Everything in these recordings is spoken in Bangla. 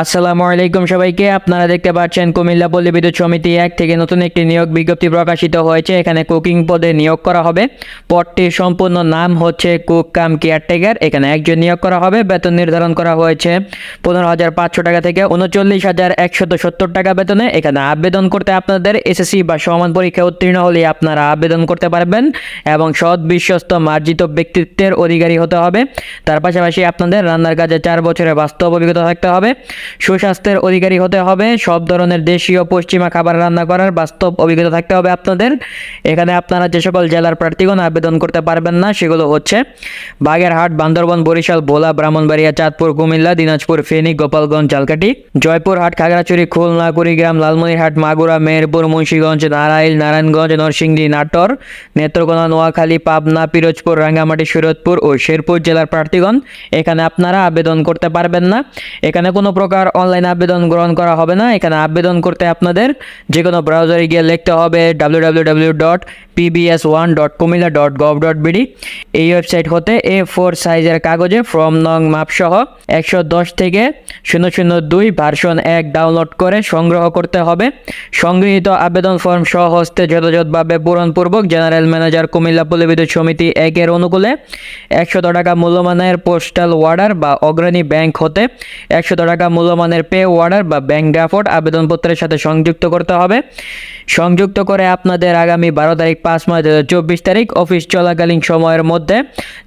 আসসালামু আলাইকুম সবাইকে। আপনারা দেখতে পাচ্ছেন কুমিল্লা পল্লী বিদ্যুৎ সমিতি এক থেকে নতুন একটি নিয়োগ বিজ্ঞপ্তি প্রকাশিত হয়েছে। এখানে কুকিং পদে নিয়োগ করা হবে। পদটির সম্পূর্ণ নাম হচ্ছে কুক কাম কেয়ারটেকার। এখানে একজন নিয়োগ করা হবে। বেতন নির্ধারণ করা হয়েছে পনেরো হাজার পাঁচশো টাকা থেকে উনচল্লিশ হাজার একশত সত্তর টাকা বেতনে। এখানে আবেদন করতে আপনাদের এসএসসি বা সমান পরীক্ষা উত্তীর্ণ হলে আপনারা আবেদন করতে পারবেন এবং সৎ বিশ্বস্ত মার্জিত ব্যক্তিত্বের অধিকারী হতে হবে। তার পাশাপাশি আপনাদের রান্নার কাজে চার বছরের বাস্তব অভিজ্ঞতা থাকতে হবে। সুস্বাস্থ্যের অধিকারী হতে হবে। সব ধরনের দেশীয় পশ্চিমা খাবার রান্না করার বাস্তব অভিজ্ঞতা থাকতে হবে আপনাদের। এখানে আপনারা যে সকল জেলার প্রার্থীগণ আবেদন করতে পারবেন না, সেগুলো হচ্ছে বাগেরহাট, বান্দরবন, বরিশাল, ভোলা, ব্রাহ্মণবাড়িয়া, চাঁদপুর, কুমিল্লা, দিনাজপুর, ফেনী, গোপালগঞ্জ ঝালকাঠি জয়পুরহাট, খাগড়াছড়ি, খুলনা, কুড়িগ্রাম, লালমনিরহাট, মাগুরা, মেহেরপুর, মুন্সিগঞ্জ, নারাইল, নারায়ণগঞ্জ, নরসিংদী, নাটোর, নেত্রকোনা, নোয়াখালী, পাবনা, পিরোজপুর, রাঙ্গামাটি, সুরতপুর ও শেরপুর জেলার প্রার্থীগণ এখানে আপনারা আবেদন করতে পারবেন না। এখানে কোনো প্রকার অনলাইন আবেদন গ্রহণ করা হবে না। এখানে আবেদন করতে আপনাদের যে কোনো ব্রাউজারে গিয়ে লিখতে হবে W W W dot PBS one dot Comilla dot gov dot BD এই ওয়েবসাইট হতে এ ফোর সাইজের কাগজে ফ্রম নং মাপসহ একশো দশ থেকে শূন্য শূন্য দুই ভার্সন এক ডাউনলোড করে সংগ্রহ করতে হবে। সংগৃহীত আবেদন ফর্ম সহস্তে যথাযথভাবে পূরণপূর্বক জেনারেল ম্যানেজার কুমিল্লা পল্লী বিদ্যুৎ সমিতি একের অনুকূলে একশত টাকা মূল্যমানের পোস্টাল ওয়ার্ডার বা অগ্রণী ব্যাংক হতে একশত টাকা মূল্যমানের পে ওয়ার্ডার বা ব্যাংক ড্রাফট আবেদনপত্রের সাথে সংযুক্ত করতে হবে। সংযুক্ত করে আপনাদের আগামী বারো তারিখ, পাঁচ মাস দু হাজার চব্বিশ তারিখ অফিস চলাকালীন সময়ের মধ্যে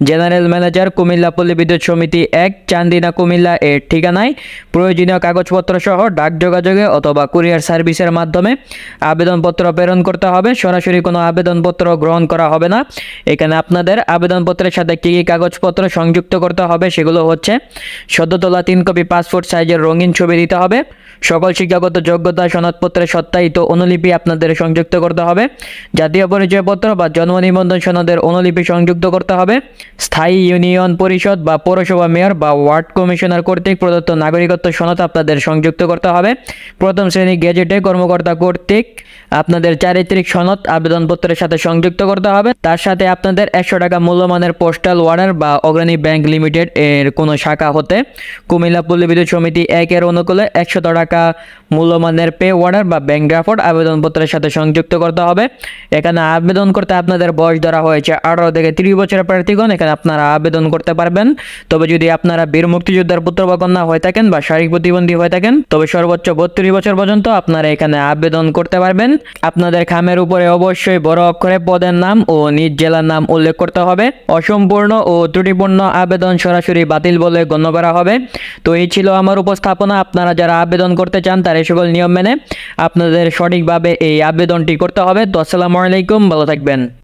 জেনারেল ম্যানেজার কুমিল্লা পল্লী বিদ্যুৎ সমিতি এক, চান্দিনা কুমিল্লা এর ঠিকানায় প্রয়োজনীয় কাগজপত্র সহ ডাক যোগাযোগে অথবা কুরিয়ার সার্ভিসের মাধ্যমে আবেদনপত্র প্রেরণ করতে হবে। সরাসরি কোনো আবেদনপত্র গ্রহণ করা হবে না। এখানে আপনাদের আবেদনপত্রের সাথে কী কী কাগজপত্র সংযুক্ত করতে হবে সেগুলো হচ্ছে সদ্য তোলা তিন কপি পাসপোর্ট সাইজের রঙিন ছবি দিতে হবে। সকল শিক্ষাগত যোগ্যতা সনদপত্রের সত্যায়িত অনুলিপি আপনাদের সংযুক্ত করতে হবে। জাতীয় পরিচয়পত্র বা জন্ম নিবন্ধন সনদের অনুলিপি সংযুক্ত করতে হবে। স্থায়ী ইউনিয়ন পরিষদ বা পৌরসভা মেয়র বা ওয়ার্ড কমিশনার কর্তৃক প্রদত্ত নাগরিকত্ব সনদ আপনাদের সংযুক্ত করতে হবে। প্রথম শ্রেণি গেজেটে কর্মকর্তা কর্তৃক আপনাদের চারিত্রিক সনদ আবেদনপত্রের সাথে সংযুক্ত করতে হবে। তার সাথে আপনাদের একশো টাকা মূল্যমানের পোস্টাল ওয়ার্ডার বা অগ্রণী ব্যাংক লিমিটেড এর কোনো শাখা হতে। কুমিল্লা পল্লী বিদ্যুৎ সমিতি একের অনুকূলে একশত টাকা মূল্যমানের পে ওয়ার্ডার বা ব্যাংক ড্রাফট আবেদনপত্রের সাথে সংযুক্ত করতে হবে। এখানে আবেদন করতে আপনাদের বয়স ধরা হয়েছে আঠারো থেকে তিরিশ বছরের প্রার্থীগণ, এখানে আপনারা আবেদন করতে পারবেন। তবে যদি আপনারা বীর মুক্তিযোদ্ধার পুত্র বা কন্যা হয়ে থাকেন বা শারীরিক প্রতিবন্ধী হয়ে থাকেন, তবে সর্বোচ্চ বত্রিশ বছর পর্যন্ত আপনারা এখানে আবেদন করতে পারবেন। আপনাদের খামের উপরে অবশ্যই বড় অক্ষরে পদের নাম ও নিজ জেলার নাম উল্লেখ করতে হবে। অসম্পূর্ণ ও ত্রুটিপূর্ণ আবেদন সরাসরি বাতিল বলে গণ্য করা হবে। তো এই ছিল আমার উপস্থাপনা। আপনারা যারা আবেদন করতে চান তার এই সকল নিয়ম মেনে আপনাদের সঠিকভাবে এই আবেদনটি করতে হবে। তো আসসালামু আলাইকুম ভালো থাকবেন।